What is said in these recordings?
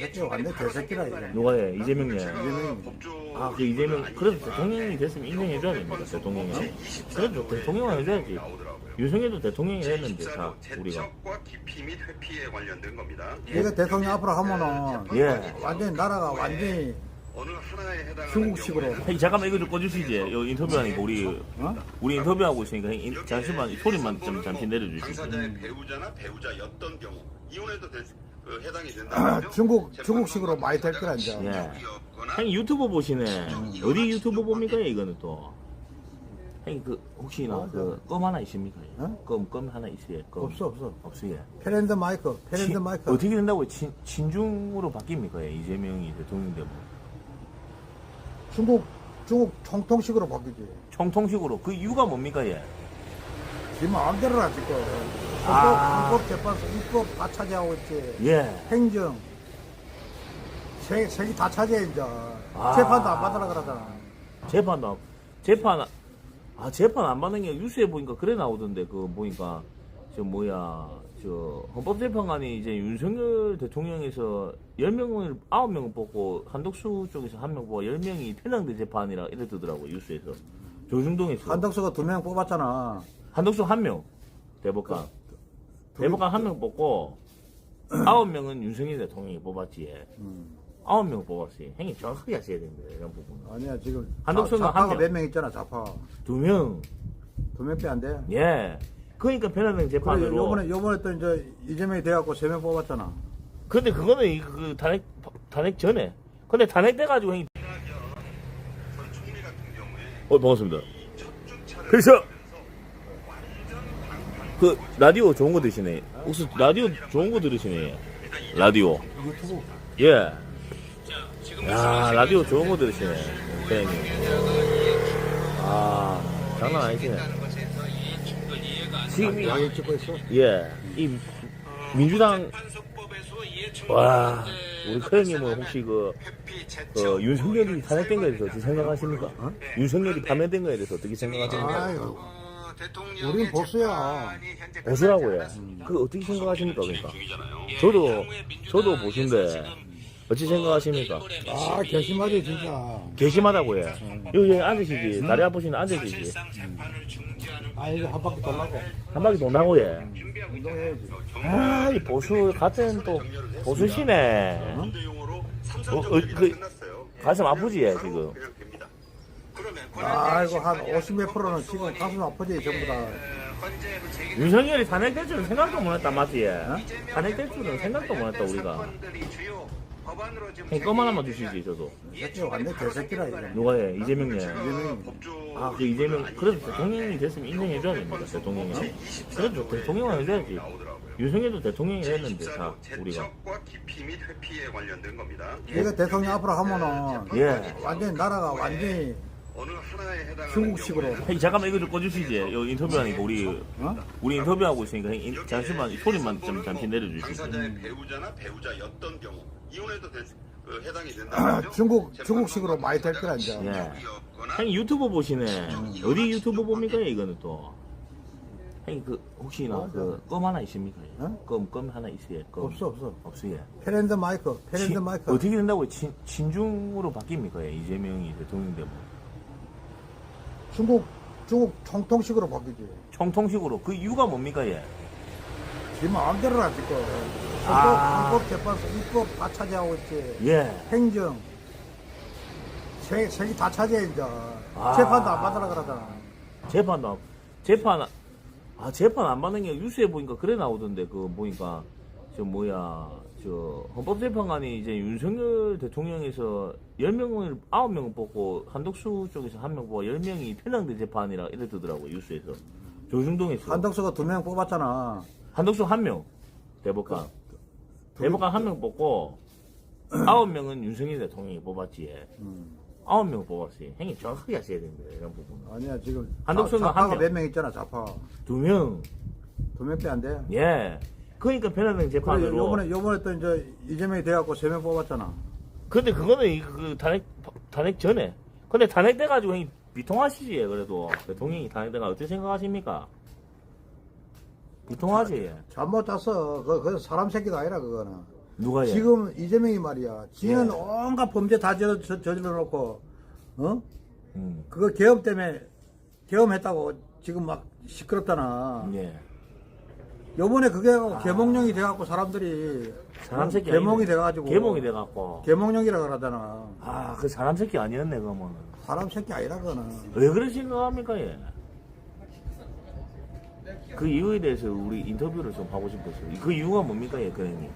새끼 완전 개새끼라 이거. 누가 해? 이재명이. 이재명이. 아, 그 이재명, 그래도 대통령이 됐으면 인정해줘야 됩니다, 대통령이. 그래도 대통령은 해줘야지. 윤석열도 대통령이 했는데, 다, 우리가. 기피 및 회피에 관련된 겁니다. 이거 대통령 앞으로 하면은 예. 완전히 나라가 완전히 어느 하나에 해당하는 중국식으로. 경우에 형님, 잠깐만 이거 좀 꺼주시지. 요 인터뷰하니까 우리, 어? 우리 인터뷰하고 있으니까, 인- 잠시만, 소리만 좀 잠시 내려주시죠. 당사자의 배우자나 배우자였던 경우 이혼해도 될, 그 해당이 아, 된다면 중국 중국식으로 많이 될 이제. 예. 형님 유튜브 보시네. 어디 유튜브 봅니까, 이거는 또? 형님, 그, 혹시나, 그, 껌 하나 있습니까? 어? 껌, 껌 하나 있어요? 껌. 없어 없어. 없어요. 페렌드 마이크, 페렌드 친- 마이크. 어떻게 된다고요? 친, 친중으로 바뀝니까? 예, 이재명이 대통령 되면. 중국 중국 총통식으로 바뀌지. 총통식으로. 그 이유가 뭡니까, 예? 지 마음대로라 지금. 헌법, 아. 헌법 재판소 입법 다 차지하고 있지. 예. 행정 세 세기 다 차지해 이제. 아. 재판도 안 받으라 그러잖아. 재판도, 안- 재판, 아, 재판 안 받는 게 뉴스에 보니까 그래 나오던데, 그, 보니까, 저, 뭐야, 저, 헌법재판관이 이제 윤석열 대통령에서 10명을, 9명을 뽑고, 한덕수 쪽에서 1명 뽑고, 10명이 편향된 재판이라 이래 뜨더라고요, 뉴스에서. 조중동에서. 한덕수가 두 명 뽑았잖아. 한덕수 한 명, 대법관. 대법관 한 명 뽑고, 아홉 명은 윤석열 대통령이 뽑았지. 음. 아홉 명 뽑았지. 형님 정확하게 하셔야 됩니다, 이런 부분은. 아니야 지금 한덕수는 자- 한 명. 몇 명 있잖아 자파. 두 명, 두 명밖에 안 돼. 예. 그러니까 그래 재판으로. 요번에 요번에 또 이제 이재명이 돼갖고 세 명 뽑았잖아. 근데 그거는 이- 그 탄핵, 탄핵 전에. 근데 탄핵 돼 가지고 총리 같은 경우에 어, 반갑습니다. 그래서 그 라디오 좋은 거 드시네. 혹시 라디오 좋은 거 들으시네. 라디오. 유튜브. 예. 야, 라디오 좋은 거 들으시네. 대장님. 아, 장난 아니시네. 지금 이, 야기 찍고 있어. 예, 이 민주당, 와, 우리 커형님은 혹시 그, 그 윤석열이 탄핵된 거에 대해서 어떻게 생각하십니까? 윤석열이 파면된 거에 대해서 어떻게 생각하십니까? 아유, 우린 보수야. 보수라고요. 그 어떻게 생각하십니까? 그러니까. 저도, 저도 보수인데, 어찌 생각하십니까? 아 결심하지 진짜. 괘씸하다고 해. 여기 앉으시지. 다리 아프시면 앉으시지. 아 이거 한 바퀴 돌라고. 한 바퀴 돈다고 해. 운동해야지. 아, 이 보수, 같은 또, 보수시네. 어, 어, 그-. 가슴 아프지, 얘, 바로 지금. 아이고 한 50몇 프로는 지금 가슴 아프지 전부 다. 윤석열이 탄핵될 줄은 생각도 못 했다, 맞지? 얘? 탄핵될 줄은 생각도 못 했다, 우리가. 형껌 하나만 주시지, 저도. 새끼 완전 개새끼라 이거. 누가 해? 이재명이 해. 이재명이. 법조 아, 그 이재명, 그래도 대통령이 됐으면 인정해줘야 됩니다, 대통령이. 그래도 대통령은 해줘야지. 윤석열도 대통령이 했는데, 다, 제 우리가. 재척과 기피 및 회피에 관련된 겁니다. 이거 대통령 앞으로 하면은 예. 완전히 나라가 완전히 어느 하나에 해당하는 중국식으로. 경우에 형님, 잠깐만 이거 좀 꺼주시지. 요 인터뷰하니까 우리, 어? 우리 인터뷰하고 있으니까 형님, 인- 잠시만 소리만 좀 잠시 내려주시죠. 당사자의 배우자나 배우자였던 경우 이혼해도 될, 그 해당이 아, 된다면 중국 중국식으로 많이 될 거라 이제. 예. 형님 유튜브 보시네. 어디 유튜브 봅니까, 이거는 또? 형님, 그, 혹시나, 그, 껌 하나 있습니까? 어? 껌, 껌 하나 있어요? 껌. 없어 없어. 없어요. 페렌드 마이크, 페렌드 친- 마이크. 어떻게 된다고요? 친, 친중으로 바뀝니까? 예, 이재명이 대통령 되면. 중국 중국 총통식으로 바뀌지. 총통식으로. 그 이유가 뭡니까, 예? 지 마음대로라 지금. 헌법, 아. 헌법 재판소 입법 다 차지하고 있지. 예. 행정 세 세기 다 차지해 이제. 아. 재판도 안 받으라 그러잖아. 재판도, 안- 재판, 아, 재판 안 받는 게 뉴스에 보니까 그래 나오던데, 그, 보니까, 저, 뭐야, 저, 헌법재판관이 이제 윤석열 대통령에서 10명을, 9명을 뽑고, 한덕수 쪽에서 1명 뽑고, 10명이 편향된 재판이라 이래 뜨더라고요, 뉴스에서. 조중동에서. 한덕수가 두 명 뽑았잖아. 한덕수 한 명, 대법관. 대법관 한 명 뽑고, 아홉 명은 윤석열 대통령이 뽑았지. 음. 아홉 명 뽑았지. 형님 정확하게 하셔야 됩니다, 이런 부분은. 아니야 지금 한덕수는 자- 한 자파가 명. 몇 명 있잖아 자파. 두 명, 두 명밖에 안 돼. 예. 그러니까 그래 재판으로. 요번에 요번에 또 이제 이재명이 돼갖고 세 명 뽑았잖아. 근데 그거는 이- 그 탄핵, 탄핵 전에. 근데 탄핵 돼가지고 형님 비통하시지, 그래도. 대통령이 탄핵돼가 어떻게 생각하십니까? 비통하지. 잘못 짰어. 그, 그 사람 새끼도 아니라 그거는. 누가 예? 지금 이재명이 말이야. 지는 예. 온갖 범죄 다 저, 저, 저질러 놓고, 어? 음. 그거 계엄 때문에, 계엄했다고 지금 막 시끄럽잖아. 예. 요번에 그게 개몽령이 돼갖고 사람들이, 사람 새끼 개몽이 아니네. 돼가지고. 개몽이 돼갖고. 개몽령이라 그러잖아. 아, 그 사람 새끼 아니었네, 그러면. 사람 새끼 아니라 그거는. 왜 그러신 거 합니까, 예? 그 이유에 대해서 우리 인터뷰를 좀 하고 싶었어요. 그 이유가 뭡니까, 예, 그형님?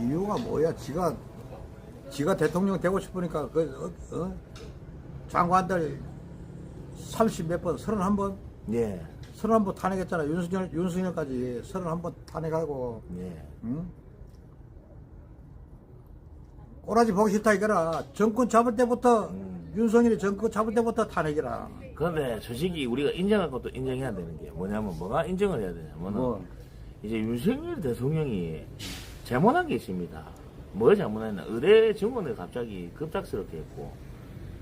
이유가 뭐야? 지가 지가 대통령 되고 싶으니까 그 어? 어? 장관들 30 몇 번, 31번, 예. 31번 탄핵했잖아. 윤석열 윤석열까지 31번 탄핵하고 예. 응? 꼬라지 보기 싫다 이거라. 정권 잡을 때부터 음. 윤석열이 정권 잡을 때부터 탄핵이라. 그런데 솔직히 우리가 인정할 것도 인정해야 되는 게 뭐냐면 뭐가 인정을 해야 되냐면은 뭐 이제 윤석열 대통령이 잘못한 게 있습니다. 뭘 잘못했나? 의대 증원을 갑자기 급작스럽게 했고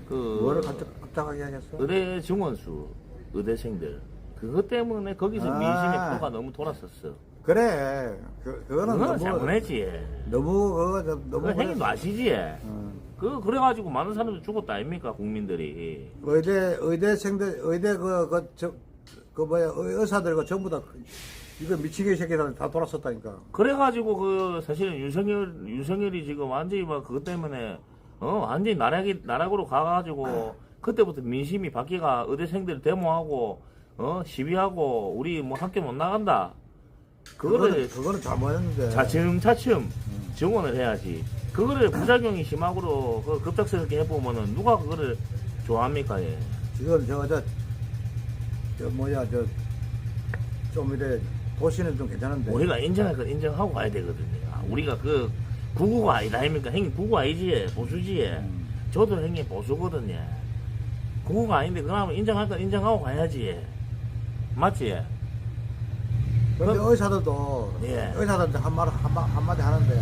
그 뭐를 갑자기 급작하게 하겠어? 의대 증원수 의대생들 그것 때문에 거기서 아. 민심의 표가 너무 돌았었어. 그래. 그 그거는 그거는 너무 잘못했지. 너무 그거 좀- 그거 너무 행위 그래. 아시지? 어. 그 그래가지고 많은 사람들 죽었다 아닙니까 국민들이. 의대 의대생들 의대 그 그 저 그 뭐야 의- 의사들 그 전부 다 이거 미치게 새끼들 다 돌았었다니까. 그래가지고 그 사실은 윤석열 윤석열이 지금 완전히 막 그것 때문에 어 완전히 나락이 나락으로 가가지고 그때부터 민심이 바뀌가 의대생들 데모하고 어 시위하고 우리 뭐 학교 못 나간다. 그거를 그거는 잘못했는데. 차츰차츰 증원을 해야지. 그거를 부작용이 심하고로 그 급작스럽게 해보면은 누가 그거를 좋아합니까? 예. 지금 저저 저 뭐야 저 좀 이래 도시는 좀 괜찮은데. 우리가 인정할 건 인정하고 가야 되거든요. 아, 우리가 그 구구가 아니다 아닙니까? 형님 구구 아니지 보수지. 음. 저도 형님 보수거든요. 구구가 아닌데 그러면 인정할 건 인정하고 가야지. 맞지? 근데 의사들도 예. 의사들한테 한말 한마디 하는데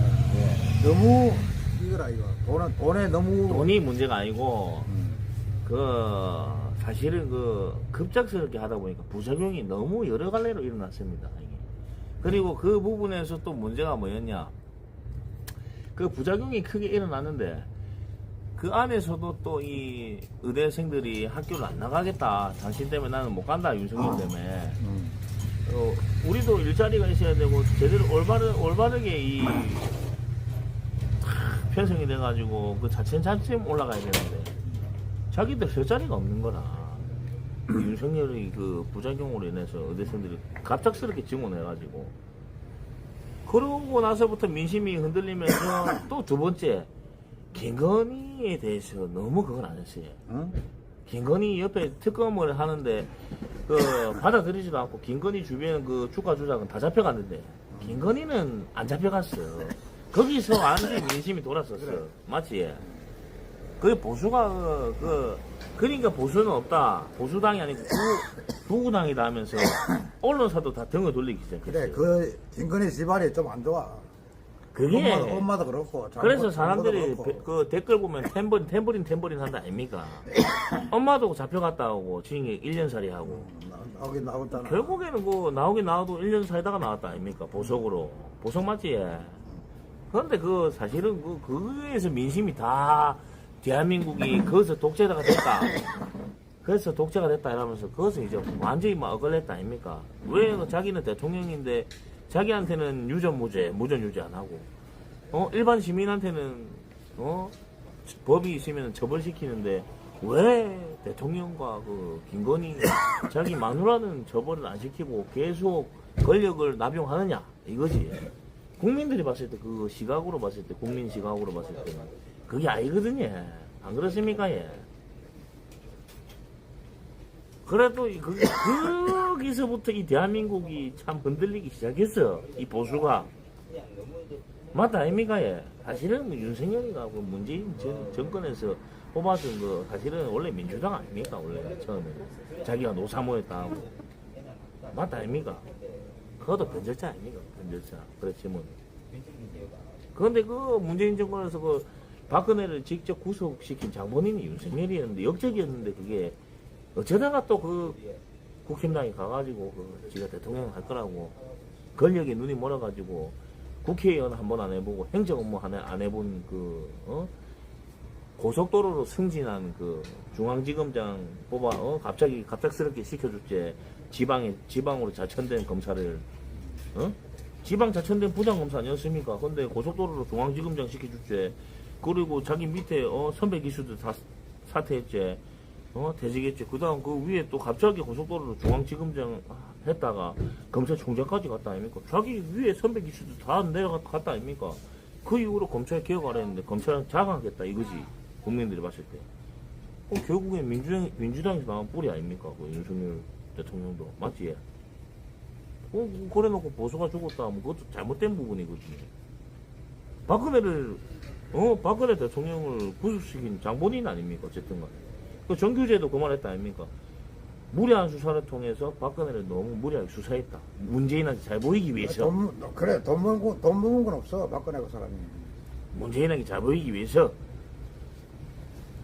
너무 이거라 이거 돈은 돈에 너무 돈이 문제가 아니고 음. 그 사실은 그 급작스럽게 하다 보니까 부작용이 너무 여러 갈래로 일어났습니다. 형님. 그리고 그 부분에서 또 문제가 뭐였냐? 그 부작용이 크게 일어났는데 그 안에서도 또 이 의대생들이 학교를 안 나가겠다. 당신 때문에 나는 못 간다. 윤석열 때문에. 음. 어, 우리도 일자리가 있어야 되고 제대로 올바르, 올바르게 이 탁 편성이 돼가지고 그 차츰차츰 올라가야 되는데 자기들 설 자리가 없는 거라 윤석열의 그 부작용으로 인해서 의대생들이 갑작스럽게 증원해가지고 그러고 나서부터 민심이 흔들리면서 또 두 번째 김건희에 대해서 너무 안 했어요. 응? 김건희 옆에 특검을 하는데 그 받아들이지도 않고 김건희 주변 그 주가 조작은 다 잡혀갔는데 김건희는 안 잡혀갔어. 거기서 완전히 민심이 돌았었어. 맞지? 그 보수가 그, 그 그러니까 보수는 없다. 보수당이 아니고 구, 구구당이다 하면서 언론사도 다 등을 돌리기 시작했어요. 그래 그 김건희 집안이 좀 안 좋아. 그게 엄마도, 엄마도 그렇고. 그래서 사람들이 그렇고. 배- 그 댓글 보면 템버린 템버린 템버린 한다 아닙니까? 엄마도 잡혀갔다 오고 징역 1년 살이 하고 나- 나오긴 나오잖아. 결국에는 그 나오긴 나와도 1년 살다가 나왔다 아닙니까? 보석으로 보석 맞지? 그런데 그 사실은 그 그거에서 민심이 다 대한민국이 거기서 독재자가 됐다. 그래서 독재가 됐다 이러면서 그것을 이제 완전히 막 억울했다 아닙니까? 왜 자기는 대통령인데 자기한테는 유전 무죄, 무전 유죄 안 하고 어 일반 시민한테는 어 법이 있으면 처벌시키는데 왜 대통령과 그 김건희 자기 마누라는 처벌을 안 시키고 계속 권력을 남용하느냐 이거지. 국민들이 봤을 때 그 시각으로 봤을 때 국민 시각으로 봤을 때는 그게 아니거든요. 안 그렇습니까? 예. 그래도 이- 그, 거기서부터 이 대한민국이 참 흔들리기 시작했어. 이 보수가. 맞다 아닙니까? 예. 사실은 뭐 윤석열이가 그 문재인 정, 정권에서 뽑아준 거 사실은 원래 민주당 아닙니까? 원래 처음에는. 자기가 노사모였다 하고. 맞다 아닙니까? 그것도 변절자 아닙니까? 변절자. 그렇지만. 그런데 그 문재인 정권에서 그 박근혜를 직접 구속시킨 장본인이 윤석열이었는데 역적이었는데 그게 어쩌다가 또 그 국힘당이 가가지고 그 지가 대통령 할 거라고 권력에 눈이 멀어가지고 국회의원 한 번 안 해보고 행정 업무 안, 해- 안 해본 그 어? 고속도로로 승진한 그 중앙지검장 뽑아 어? 갑자기 갑작스럽게 시켜줄지 지방에 지방으로 자천된 검사를 어? 지방 자천된 부장 검사 아니었습니까? 근데 고속도로로 중앙지검장 시켜줄지 그리고 자기 밑에 어 선배 기수들 다 사퇴했지 어 퇴직했지 그 다음 그 위에 또 갑자기 고속도로로 중앙지검장 했다가 검찰총장까지 갔다 아닙니까? 자기 위에 선배 기수들 다 내려갔다 아닙니까? 그 이후로 검찰 개혁하려 했는데 검찰은 자강하겠다 이거지 국민들이 봤을 때 어, 결국엔 민주당, 민주당에서 나온 뿌리 아닙니까? 그 윤석열 대통령도 맞지? 어, 그래 놓고 보수가 죽었다 하면 그것도 잘못된 부분이거지. 박근혜를, 어, 박근혜 대통령을 구속시킨 장본인 아닙니까? 어쨌든 간에. 그 정규제도 그 말했다 아닙니까? 무리한 수사를 통해서 박근혜를 너무 무리하게 수사했다. 문재인한테 잘 보이기 위해서. 돈, 그래 돈 벌고 돈 버는 건 없어 박근혜 그 사람이 문재인에게 잘 보이기 위해서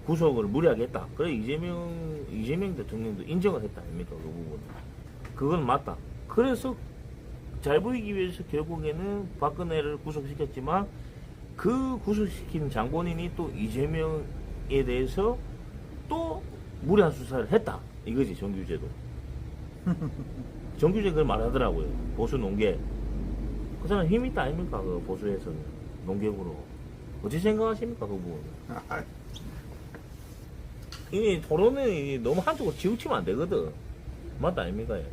구속을 무리하게 했다. 그래 이재명 이재명 대통령도 인정을 했다 아닙니까 그 부분. 그건 맞다. 그래서 잘 보이기 위해서 결국에는 박근혜를 구속시켰지만 그 구속시킨 장본인이 또 이재명에 대해서 또 무리한 수사를 했다. 이거지 정규제도. 정규제 그걸 말하더라고요. 보수 농계. 그 사람 힘 있다 아닙니까 그 보수에서는 농객으로. 어떻게 생각하십니까 그 부분? 이 토론은 이 너무 한쪽으로 치우치면 안 되거든. 맞다 아닙니까? 예?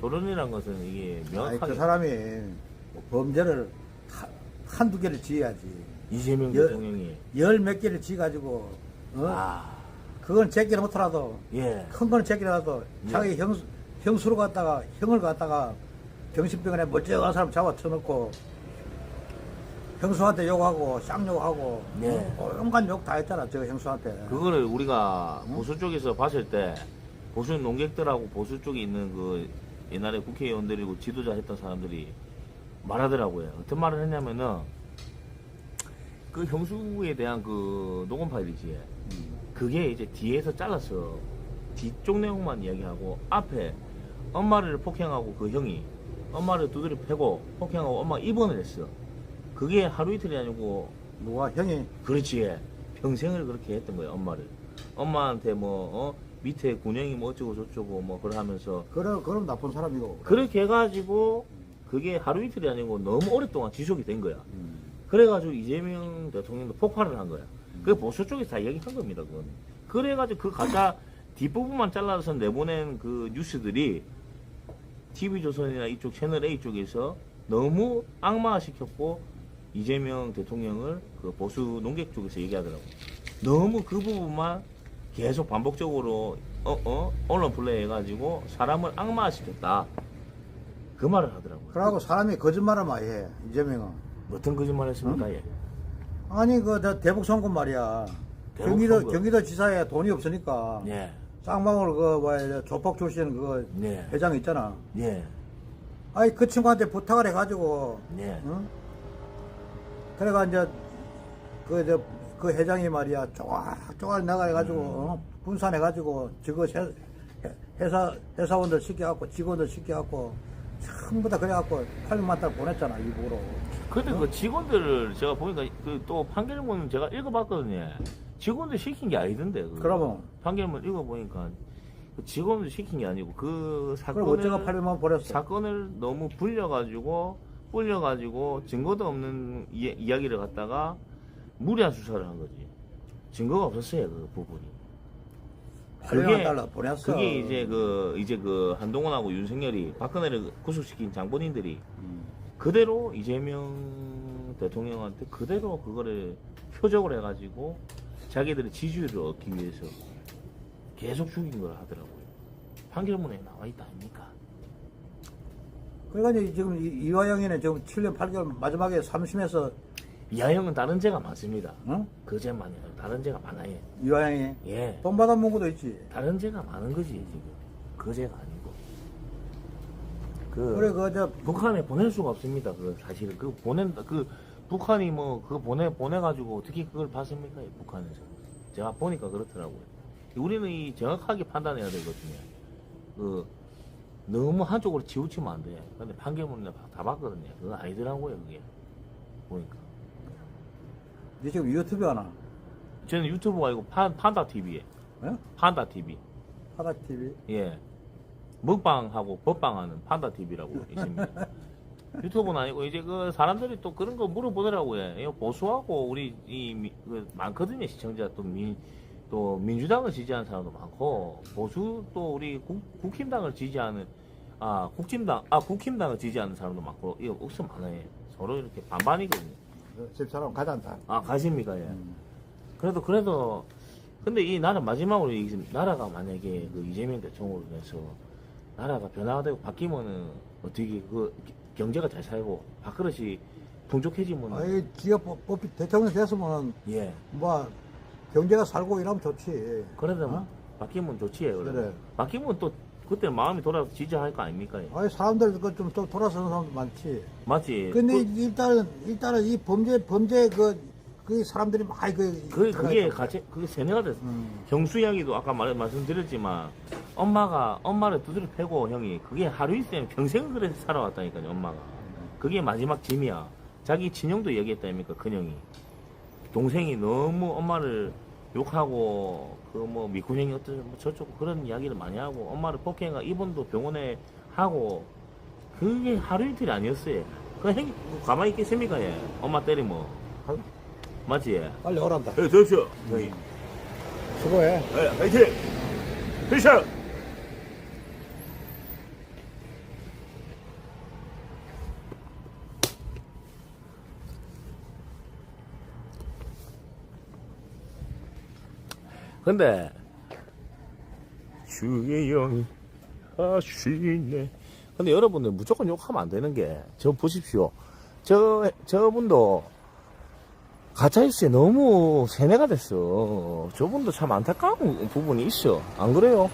토론이란 것은 이게 아니 명확하게 그 사람이 뭐 범죄를 한- 한두 개를 지어야지 이재명 여- 대통령이 열 몇 개를 지가지고 어? 아, 그건 제끼를 못하라도 예. 큰 거는 제끼라도 예. 자기 형수, 형수로 갔다가 형을 갖다가 정신병원에 멀쩡한 사람 잡아 쳐놓고 형수한테 욕하고 쌍욕하고 예. 어, 온갖 욕 다 했잖아 저 형수한테 그거를 우리가 보수 쪽에서 봤을 때 보수 농객들하고 보수 쪽에 있는 그 옛날에 국회의원들이고 지도자 했던 사람들이 말하더라고요. 어떤 말을 했냐면은 그 형수에 대한 그 녹음 파일 이지. 그게 이제 뒤에서 잘라서 뒤쪽 내용만 이야기하고 앞에 엄마를 폭행하고 그 형이 엄마를 두드려 패고 폭행하고 엄마 입원을 했어. 그게 하루 이틀이 아니고 누가 형이 그렇지. 평생을 그렇게 했던 거야, 엄마를. 엄마한테 뭐, 어, 밑에 군형이 뭐 어쩌고 저쩌고 뭐 그러면서 그럼 그럼 나쁜 사람이고 그렇게 해가지고 그게 하루 이틀이 아니고 너무 오랫동안 지속이 된 거야. 음. 그래가지고 이재명 대통령도 폭발을 한 거야. 그게 보수 쪽에서 다 얘기한 겁니다, 그건. 그래가지고 그 가짜 뒷부분만 잘라서 내보낸 그 뉴스들이 TV조선이나 이쪽 채널 A 쪽에서 너무 악마화시켰고 이재명 대통령을 그 보수 농객 쪽에서 얘기하더라고. 너무 그 부분만 계속 반복적으로 어, 어, 언론 플레이 해가지고 사람을 악마화시켰다. 그 말을 하더라고요. 그러고 사람이 거짓말을 많이 해 이재명은 어떤 거짓말 했습니까, 예? 아니 그 저 대북 선거 말이야 대북 경기도 선거. 경기도 지사에 돈이 없으니까 예. 쌍방울 그 뭐야 조폭 출신 그 네. 회장 있잖아 예. 아니 그 친구한테 부탁을 해가지고 예. 응? 그래가 이제 그, 저, 그 회장이 말이야 쪼각 쪼각 나가가지고 어? 분산해가지고 저거 회- 회사 회사원들 시켜갖고 직원들 시켜갖고 전부 다 그래갖고 800만 달 보냈잖아 일부러 근데 그 직원들을 제가 보니까 그 또 판결문 제가 읽어봤거든요. 직원들 시킨 게 아니던데. 그거. 그러면 판결문 읽어보니까 그 직원들 시킨 게 아니고 그 그럼 어째가 사건을 800만 보냈어 사건을 너무 불려가지고 불려가지고 증거도 없는 이, 이야기를 갖다가 무리한 수사를 한 거지. 증거가 없었어요 그 부분이. 800만 달러 보냈어 그게 이제 그 이제 그 한동훈하고 윤석열이 박근혜를 구속시킨 장본인들이 음. 그대로 이재명 대통령한테 그대로 그거를 표적을 해가지고 자기들의 지지율을 얻기 위해서 계속 죽인 걸 하더라고요. 판결문에 나와 있다 아닙니까? 그러니까 이제 지금 이- 이화영이는 지금 7년 8개월 마지막에 3심에서 이하영은 다른 죄가 많습니다. 응? 그 죄만이 아니라 다른 죄가 많아요. 이화영이 예. 돈 받아먹은 것도 있지 다른 죄가 많은 거지 지금. 그 죄가 아니고. 그 그래 그저 북한에 보낼 수가 없습니다. 그 사실은 그 보낸다 그 북한이 뭐 그거 보내 보내가지고 어떻게 그걸 봤습니까? 이 북한에서 제가 보니까 그렇더라고요. 우리는 이 정확하게 판단해야 되거든요. 그 너무 한쪽으로 치우치면 안 돼. 근데 판결문을 다- 다 봤거든요. 그거 아니더라고요, 그게. 보니까. 니 지금 유튜브 하나? 저는 유튜브가 아니고 판, 판다 TV에. 예? 판다 TV. 하나 TV. 예. 먹방하고 법방하는 판다 TV라고 있습니다. 유튜브는 아니고 이제 그 사람들이 또 그런 거 물어보더라고요. 이 보수하고 우리 이 미- 그 많거든요 시청자 또 민. 또 민주당을 지지하는 사람도 많고 보수 또 우리 국, 국힘당을 지지하는 아 국힘당 아 국힘당을 지지하는 사람도 많고 이거 억수 많아요 서로 이렇게 반반이거든요 집사람 가장다. 아 가십니까 예 음. 그래도 그래도 근데 이 나라 마지막으로 이 나라가 만약에 그 이재명 대통령으로 해서 나라가 변화가 되고 바뀌면은 어떻게 그 경제가 잘 살고 밥그릇이 풍족해지면 아이, 지가 법, 법 대통령 됐으면, 예 뭐, 경제가 살고 이러면 좋지. 그래도 어? 바뀌면 좋지요 그래 그래. 바뀌면 또 그때 마음이 돌아서 지지할 거 아닙니까 예. 아이, 사람들 그좀 좀 돌아서는 사람도 많지. 맞지 근데 그, 일단은, 일단은 이 범죄, 범죄 그, 그 사람들이 많이 그. 그, 그게. 같이 그게 세뇌가 됐어 음. 경수 이야기도 아까 말, 말씀드렸지만 엄마가 엄마를 두드려 패고 형이 그게 하루 있으면 평생을 그래서 살아왔다니까요 엄마가. 그게 마지막 짐이야. 자기 친형도 얘기했다니까 큰형이. 동생이 너무 엄마를 욕하고 그 뭐 미군형이 어쩌고 뭐 저쩌고 그런 이야기를 많이 하고 엄마를 폭행하 입원도 병원에 하고 그게 하루 이틀이 아니었어요. 그 형이 가만히 있겠습니까 얘? 엄마 때리면. 맞지 얘? 빨리 오란다. 예, 저십시오. 형이 수고해. 네, 화이팅! 피셔! 근데 주의 영이 하시네 근데 여러분들 무조건 욕하면 안 되는 게 저 보십시오 저 저분도 가짜 뉴스에 너무 세뇌가 됐어. 저분도 참 안타까운 부분이 있어. 안 그래요?